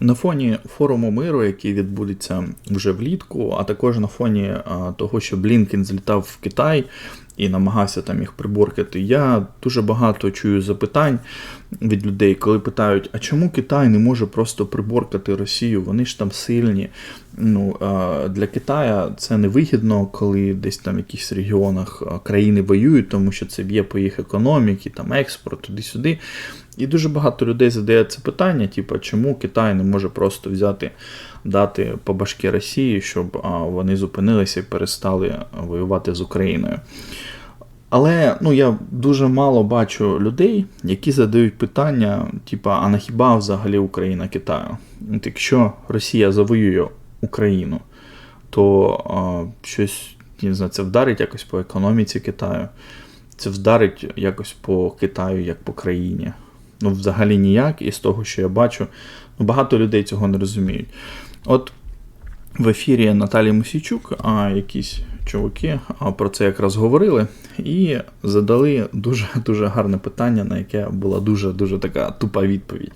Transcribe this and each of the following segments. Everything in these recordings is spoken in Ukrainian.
На фоні форуму миру, який відбудеться вже влітку, а також на фоні того, що Блінкен злітав в Китай і намагався там їх приборкати, я дуже багато чую запитань від людей, коли питають, а чому Китай не може просто приборкати Росію? Вони ж там сильні. Ну, Для Китая це невигідно, коли десь там в якихось регіонах країни воюють, тому що це б'є по їх економіки, там експорт, туди-сюди. І дуже багато людей задає це питання: типу, чому Китай не може просто взяти, дати по башки Росії, щоб вони зупинилися і перестали воювати з Україною. Але ну, я дуже мало бачу людей, які задають питання, типу, а на хіба взагалі Україна Китаю? От Якщо Росія завоює Україну, то а, щось не знаю, це вдарить якось по економіці Китаю, це вдарить якось по Китаю, як по країні. Ну, взагалі ніяк, і з того, що я бачу, ну, багато людей цього не розуміють. От в ефірі Наталії Мусійчук, а якісь чуваки про це якраз говорили, і задали дуже дуже гарне питання, на яке була дуже дуже така тупа відповідь.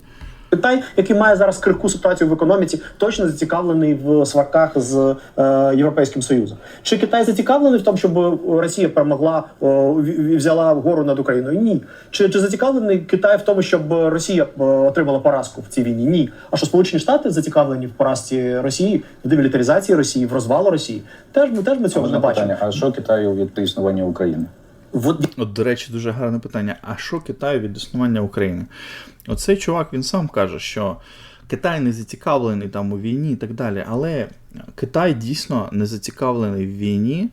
Китай, який має зараз крихку ситуацію в економіці, точно зацікавлений в сварках з е, Європейським Союзом. Чи Китай зацікавлений в тому, щоб Росія перемогла о, і взяла вгору над Україною? Ні. Чи, чи зацікавлений Китай в тому, щоб Росія е, отримала поразку в цій війні? Ні. А що Сполучені Штати зацікавлені в поразці Росії, в демілітаризації Росії, в розвалу Росії? Теж ми теж ми цього Можна не бачимо. а що Китаю від існування України? От до речі, дуже гарне питання: а що Китаю від існування України? Оцей чувак він сам каже, що Китай не зацікавлений там у війні і так далі. Але Китай дійсно не зацікавлений в війні,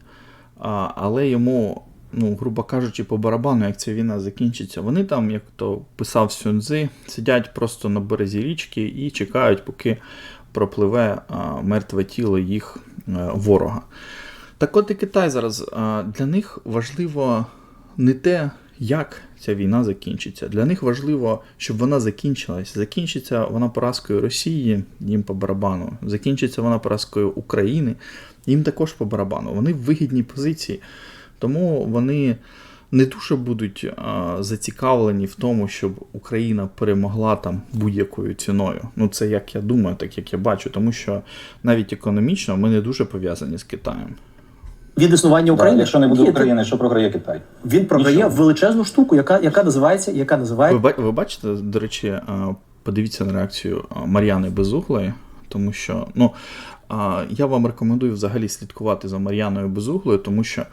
але йому, ну, грубо кажучи, по барабану, як ця війна закінчиться, вони там, як то писав Сюнзи, сидять просто на березі річки і чекають, поки пропливе мертве тіло їх ворога. Так от і Китай зараз для них важливо не те, як ця війна закінчиться. Для них важливо, щоб вона закінчилась. Закінчиться вона поразкою Росії, їм по барабану. Закінчиться вона поразкою України, їм також по барабану. Вони в вигідній позиції, тому вони не дуже будуть а, зацікавлені в тому, щоб Україна перемогла там будь-якою ціною. Ну це як я думаю, так як я бачу, тому що навіть економічно ми не дуже пов'язані з Китаєм. Від існування України. України, якщо не буде Ні, України, що програє Китай? він програє Нічого. величезну штуку, яка, яка називається, яка називає. Ви, ба- ви бачите, до речі, подивіться на реакцію Мар'яни Безуглої, тому що ну, я вам рекомендую взагалі слідкувати за Мар'яною Безуглою, тому що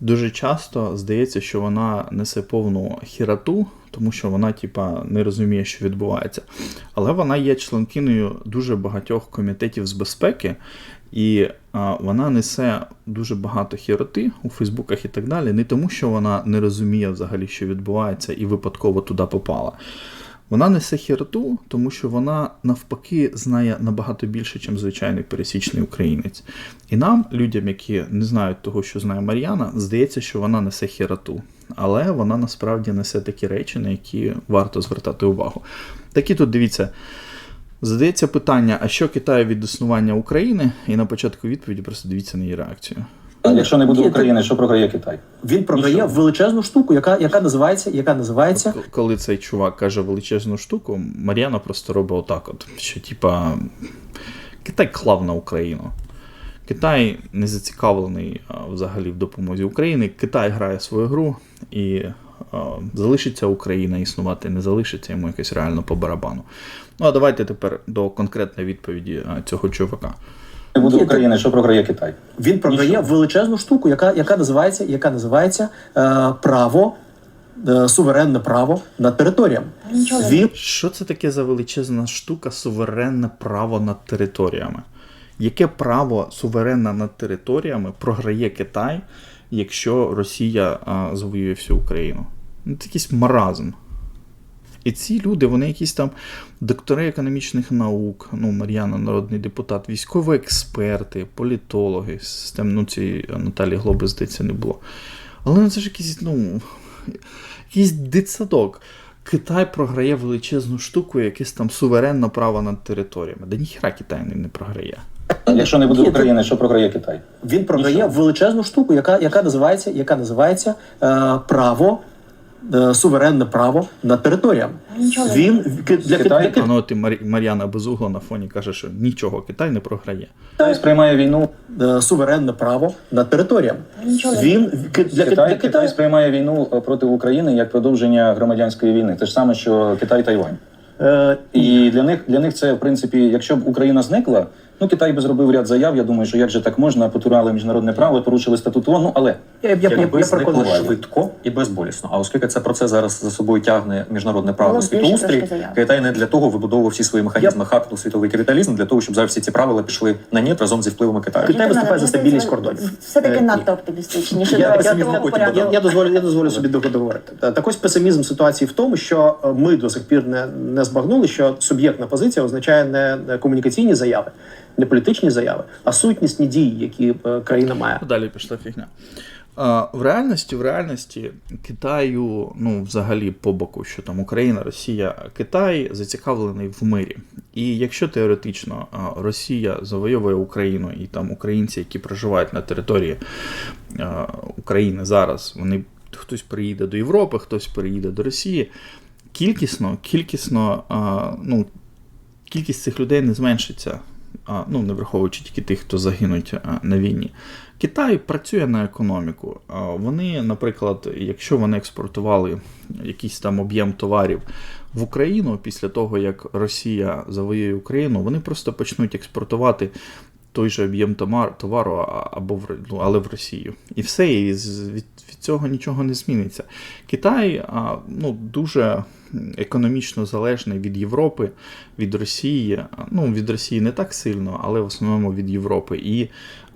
дуже часто здається, що вона несе повну хірату, тому що вона, типа, не розуміє, що відбувається. Але вона є членкиною дуже багатьох комітетів з безпеки, і а, вона несе дуже багато хіроти у Фейсбуках і так далі, не тому, що вона не розуміє взагалі, що відбувається, і випадково туди попала. Вона несе хіроту, тому що вона навпаки знає набагато більше, ніж звичайний пересічний українець. І нам, людям, які не знають того, що знає Мар'яна, здається, що вона несе хіроту. Але вона насправді несе такі речі, на які варто звертати увагу. Такі тут дивіться. Задається питання, а що Китаю від існування України? І на початку відповіді просто дивіться на її реакцію. А якщо не буде Ні, України, що програє Китай? Він програє Нічого. величезну штуку, яка, яка називається, яка називається От коли цей чувак каже величезну штуку, Мар'яна просто робить отак: от, що типа Китай клав на Україну. Китай не зацікавлений а, взагалі в допомозі України. Китай грає свою гру і а, залишиться Україна існувати, не залишиться йому якось реально по барабану. Ну а давайте тепер до конкретної відповіді а, цього чувака. Не буде Ні, України, що програє Китай? він програє Нічого. величезну штуку, яка, яка називається, яка називається е, право, е, суверенне право над територіями. Він Що це таке за величезна штука суверенне право над територіями? Яке право суверенне над територіями програє Китай, якщо Росія а, завоює всю Україну? Ну, це якийсь маразм. І ці люди, вони якісь там доктори економічних наук, ну, Мар'яна, народний депутат, військові експерти, політологи, систем, ну, цієї Наталі Глоби, здається, не було. Але ну, це ж якийсь, ну, якийсь дитсадок. Китай програє величезну штуку, якесь там суверенне право над територіями. Да ніхіра Китай не, не програє. Якщо не буде Ні, України, що програє Китай? він програє величезну штуку, яка, яка називається, яка називається е, право, суверенне право над територіями. Він для, Китай- для, ну, Марі- Мар'яна Безугла на фоні каже, що нічого Китай не програє. Китай сприймає війну. е, суверенне право над територіями. Нічого Він для, Китай, для Китай сприймає війну е, проти України як продовження громадянської війни. Те ж саме, що Китай Тайвань. е, І для них для них це в принципі, якщо б Україна зникла, ну Китай би зробив ряд заяв. Я думаю, що як же так можна, потурали міжнародне право, порушили статут ООН. Ну але я, я, я, я, я переконаний. швидко і безболісно. А оскільки це процес зараз за собою тягне міжнародне право світоустрій. Китай не для того вибудовував всі свої механізми хакнув світовий капіталізм для того, щоб зараз всі ці правила пішли на ні разом зі впливами Китаю. Китай виступає за стабільність кордонів. ну, Все-таки Е, надто оптимістичніше. Я, дозволю, я дозволю собі договорити. Та- Так ось песимізм ситуації в тому, що е, ми до сих пір не, збагнули, що суб'єктна позиція означає не не комунікаційні заяви, не політичні заяви, а сутнісні дії, які е, країна має. Далі пішла фігня. В реальності, в реальності Китаю, ну, взагалі по боку, що там Україна, Росія, Китай зацікавлений в мирі. І якщо теоретично Росія завойовує Україну і там українці, які проживають на території України зараз, вони хтось приїде до Європи, хтось приїде до Росії. Кількісно, кількісно, ну, кількість цих людей не зменшиться. Ну, не враховуючи тільки тих, хто загинуть на війні. Китай працює на економіку. Вони, наприклад, якщо вони експортували якийсь там об'єм товарів в Україну після того, як Росія завоює Україну, вони просто почнуть експортувати той же об'єм товару, або в, ну, але в Росію. І все, і від, від цього нічого не зміниться. Китай ну, дуже економічно залежний від Європи, від Росії. Ну, від Росії не так сильно, але в основному від Європи. І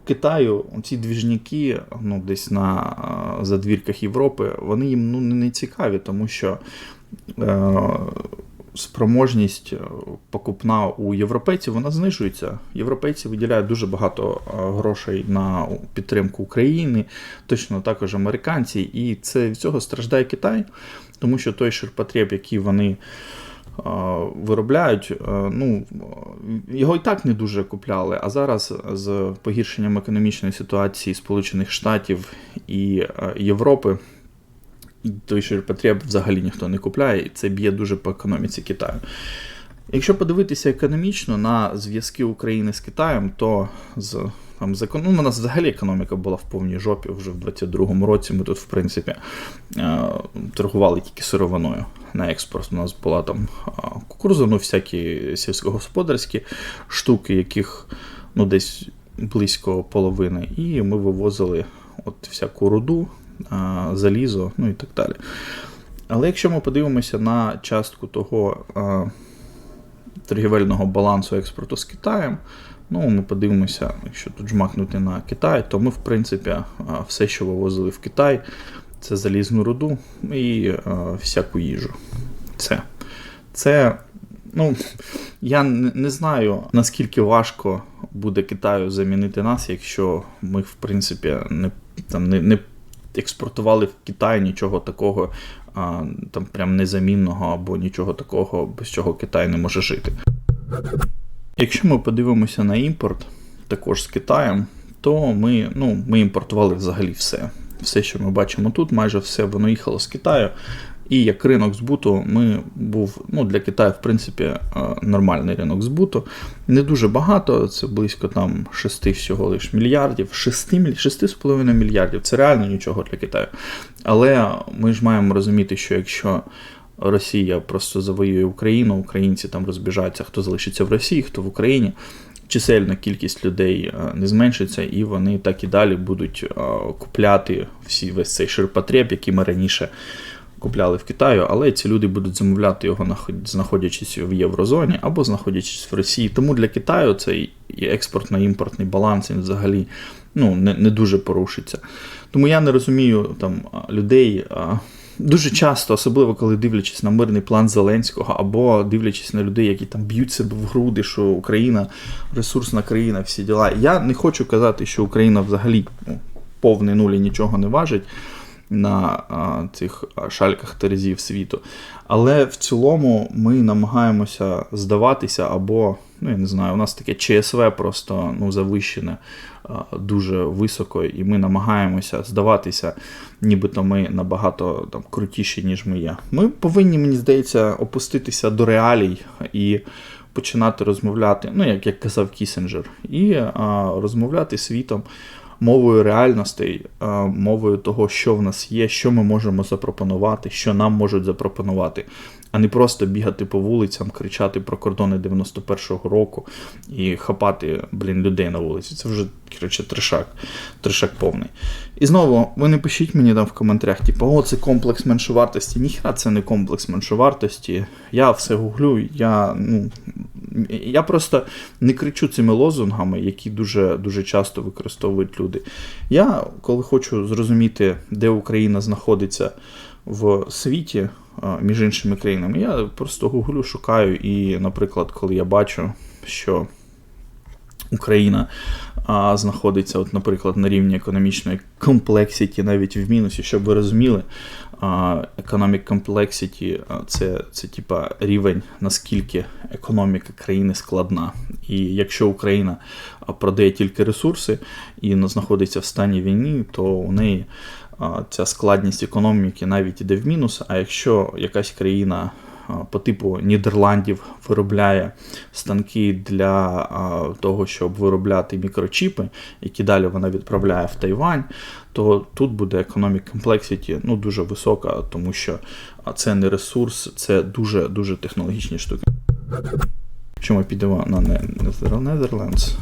Китаю ці двіжняки, ну, десь на задвірках Європи, вони їм ну, не цікаві, тому що. Спроможність е, покупна у європейців вона знижується. Європейці виділяють дуже багато е, грошей на підтримку України, точно також американці, і це від цього страждає Китай, тому що той ширпотреб, який вони е, виробляють, ну, його і так не дуже купляли. А зараз з погіршенням економічної ситуації Сполучених Штатів і Європи. Той ширпотреб взагалі ніхто не купляє, і це б'є дуже по економіці Китаю. Якщо подивитися економічно на зв'язки України з Китаєм, то з там з ну, у нас взагалі економіка була в повній жопі вже в 22-му році. Ми тут, в принципі, е, торгували тільки сировиною на експорт. У нас була там е, кукуруза, ну всякі сільськогосподарські штуки, яких ну, десь близько половини. І ми вивозили от всяку руду, залізо, ну і так далі. Але якщо ми подивимося на частку того торгівельного балансу експорту з Китаєм, ну ми подивимося, якщо тут жмакнути на Китай, то ми, в принципі, все, що вивозили в Китай, це залізну руду і всяку їжу. Це. Це. Ну, я не знаю, наскільки важко буде Китаю замінити нас, якщо ми, в принципі, не, там, не, не експортували в Китай нічого такого, там прям незамінного або нічого такого, без чого Китай не може жити. Якщо ми подивимося на імпорт, також з Китаєм, то ми, ну, ми імпортували взагалі все. Все, що ми бачимо тут, майже все воно їхало з Китаю. І як ринок збуту, ми був ну, для Китаю, в принципі, е, нормальний ринок збуту. Не дуже багато, це близько там 6 всього лиш мільярдів, 6, 6,5 мільярдів. Це реально нічого для Китаю. Але ми ж маємо розуміти, що якщо Росія просто завоює Україну, українці там розбіжаться, хто залишиться в Росії, хто в Україні. Чисельна кількість людей е, не зменшиться, і вони так і далі будуть е, купляти всі весь цей ширпотреб, який ми раніше купляли в Китаю, але ці люди будуть замовляти його знаходячись в єврозоні або знаходячись в Росії. Тому для Китаю цей експортно-імпортний баланс він взагалі ну, не, не дуже порушиться. Тому я не розумію там людей. Дуже часто, особливо коли дивлячись на мирний план Зеленського, або дивлячись на людей, які там б'ють себе в груди, що Україна ресурсна країна, всі діла. Я не хочу казати, що Україна взагалі ну, повний нуль і нічого не важить на цих шальках терезів світу. Але в цілому ми намагаємося здаватися або ну я не знаю, у нас таке ЧСВ просто ну, завищене дуже високо, і ми намагаємося здаватися, нібито ми набагато там, крутіші, ніж ми є. Ми повинні, мені здається, опуститися до реалій і починати розмовляти, ну як, як казав Кісінджер, і а, розмовляти світом мовою реальностей, мовою того, що в нас є, що ми можемо запропонувати, що нам можуть запропонувати, а не просто бігати по вулицям, кричати про кордони 91-го року і хапати, блін, людей на вулиці. Це вже, коротше, трешак, трешак повний. І знову, ви не пишіть мені там в коментарях, типу, о, це комплекс меншовартості. Ніхера це не комплекс меншовартості. Я все гуглю, я, ну, я просто не кричу цими лозунгами, які дуже, дуже часто використовують люди. Я, коли хочу зрозуміти, де Україна знаходиться в світі між іншими країнами, я просто гуглю, шукаю, і, наприклад, коли я бачу, що Україна а, знаходиться, от, наприклад, на рівні економічної комплексіті, навіть в мінусі, щоб ви розуміли, economic complexity це, це типа рівень, наскільки економіка країни складна. І якщо Україна продає тільки ресурси і знаходиться в стані війни, то у неї ця складність економіки навіть іде в мінус. А якщо якась країна по типу Нідерландів виробляє станки для того, щоб виробляти мікрочіпи, які далі вона відправляє в Тайвань, то тут буде economic complexity ну, дуже висока, тому що це не ресурс, це дуже дуже технологічні штуки. Якщо ми підемо на Netherlands,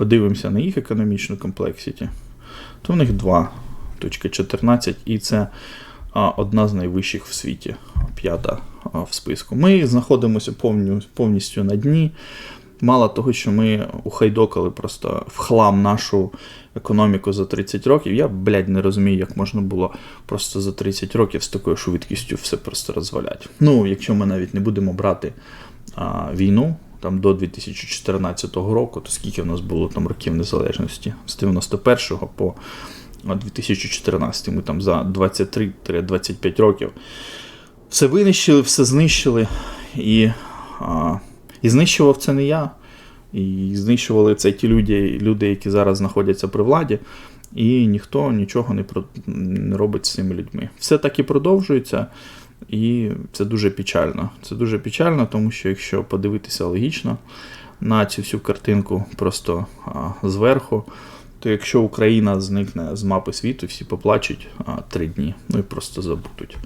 подивимося на їх економічну комплексіті, то в них 2.14, і це одна з найвищих в світі, п'ята в списку. Ми знаходимося повністю на дні. Мало того, що ми ухайдокали просто в хлам нашу економіку за 30 років. Я, блядь, не розумію, як можна було просто за 30 років з такою швидкістю все просто розваляти. Ну, якщо ми навіть не будемо брати а, війну там до 2014 року, то скільки в нас було там років незалежності? З 91 по 2014 ми там за 23-25 років все винищили, все знищили. І, а, і знищував це не я. І знищували це ті люди, люди, які зараз знаходяться при владі, і ніхто нічого не, про, не робить з цими людьми. Все так і продовжується, і це дуже печально. Це дуже печально, тому що якщо подивитися логічно на цю всю картинку просто а, зверху, то якщо Україна зникне з мапи світу, всі поплачуть а, три дні, ну і просто забудуть.